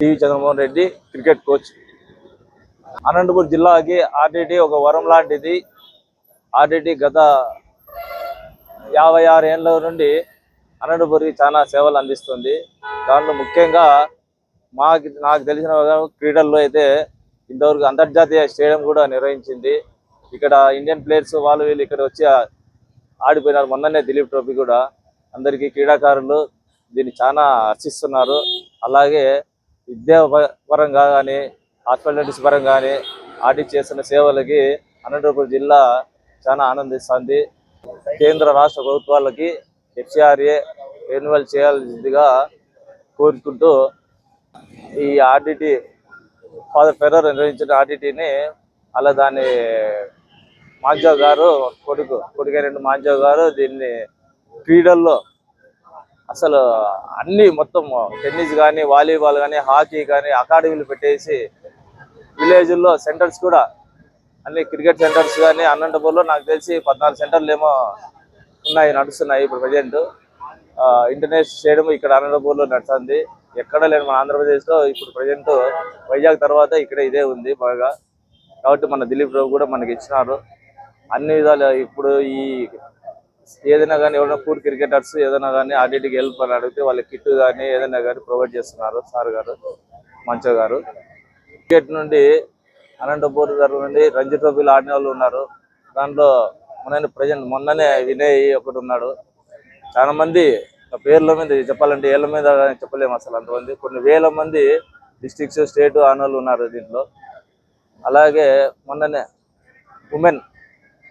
TV Chandramohan Reddy cricket coach. Anantapur జిల్లాకి RTT ఒక వరం లాంటిది. ఆర్టీటీ గత యాభై ఆరు ఏళ్ళ నుండి అనంతపురికి చాలా సేవలు అందిస్తుంది. దాంట్లో ముఖ్యంగా మాకు నాకు తెలిసిన క్రీడల్లో అయితే ఇంతవరకు అంతర్జాతీయ స్టేడియం కూడా నిర్వహించింది. ఇక్కడ ఇండియన్ ప్లేయర్స్ వాళ్ళు వీళ్ళు ఇక్కడ వచ్చి ఆడిపోయినారు. మొన్ననే దిలీప్ ట్రోఫీ కూడా. అందరికీ క్రీడాకారులు దీన్ని చాలా హర్షిస్తున్నారు అలాగే విద్యా పరంగా కానీ హాస్పిటాలిటీస్ పరంగా కానీ ఆడి చేస్తున్న సేవలకి అనంతపురం జిల్లా చాలా ఆనందిస్తుంది. కేంద్ర రాష్ట్ర ప్రభుత్వాలకి హెచ్ఆర్ఏ రెన్యువల్ చేయాల్సిందిగా కోరుకుంటూ ఈ ఆర్డిటీ ఫాదర్ ఫెర్రర్ నిర్వహించిన ఆర్డిటీని అలా దాన్ని మాంజావ్ గారు కొడుకు కొడుకైన మాంజావ్ గారు దీన్ని క్రీడల్లో అసలు అన్ని మొత్తం టెన్నిస్ కానీ వాలీబాల్ కానీ హాకీ కానీ అకాడమీలు పెట్టేసి విలేజ్లో సెంటర్స్ కూడా అన్ని క్రికెట్ సెంటర్స్ కానీ అనంతపూర్లో నాకు తెలిసి పద్నాలుగు సెంటర్లు ఏమో ఉన్నాయి నడుస్తున్నాయి ఇప్పుడు ప్రజెంట్. ఇంటర్నేషనల్ స్టేడియం ఇక్కడ అనంతపూర్లో నడుస్తుంది. ఎక్కడ లేదు మన ఆంధ్రప్రదేశ్లో ఇప్పుడు ప్రజెంట్ వైజాగ్ తర్వాత ఇక్కడ ఇదే ఉంది బాగా. కాబట్టి మన దిలీప్ రావు కూడా మనకి ఇచ్చినారు. అన్ని విధాలు ఇప్పుడు ఈ ఏదైనా కానీ ఎవరైనా పూర్ క్రికెటర్స్ ఏదైనా కానీ ఆడిటికి హెల్ప్ అని అడిగితే వాళ్ళ కిట్ కానీ ఏదైనా కానీ ప్రొవైడ్ చేస్తున్నారు. సార్ గారు మంచో గారు. క్రికెట్ నుండి అనంతపూర్ గారు నుండి రంజీ ట్రోఫీలు ఆడిన వాళ్ళు ఉన్నారు. దాంట్లో మొన్న ప్రజెంట్ మొన్ననే వినయ్ ఒకటి ఉన్నాడు. చాలా మంది ఆ పేర్ల మీద చెప్పాలంటే ఏళ్ళ మీద చెప్పలేము అసలు అంతమంది. కొన్ని వేల మంది డిస్టిక్స్ స్టేట్ ఆనవాళ్ళు ఉన్నారు దీంట్లో. అలాగే మొన్ననే ఉమెన్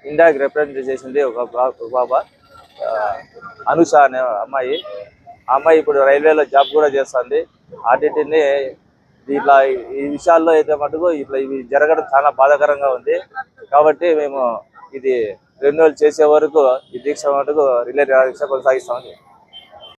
ఇండియాకి రిప్రజెంట్ చేసింది ఒక బాబు. బాబా అనుష అనే అమ్మాయి. ఆ అమ్మాయి ఇప్పుడు రైల్వేలో జాబ్ కూడా చేస్తుంది. ఆర్టీటీని ఇట్లా ఈ విషయాల్లో అయితే మటుకు ఇట్లా ఇవి జరగడం చాలా బాధాకరంగా ఉంది. కాబట్టి మేము ఇది రెన్యువల్ చేసే వరకు ఈ దీక్ష మటుకు రిలే దీక్ష కొనసాగిస్తామని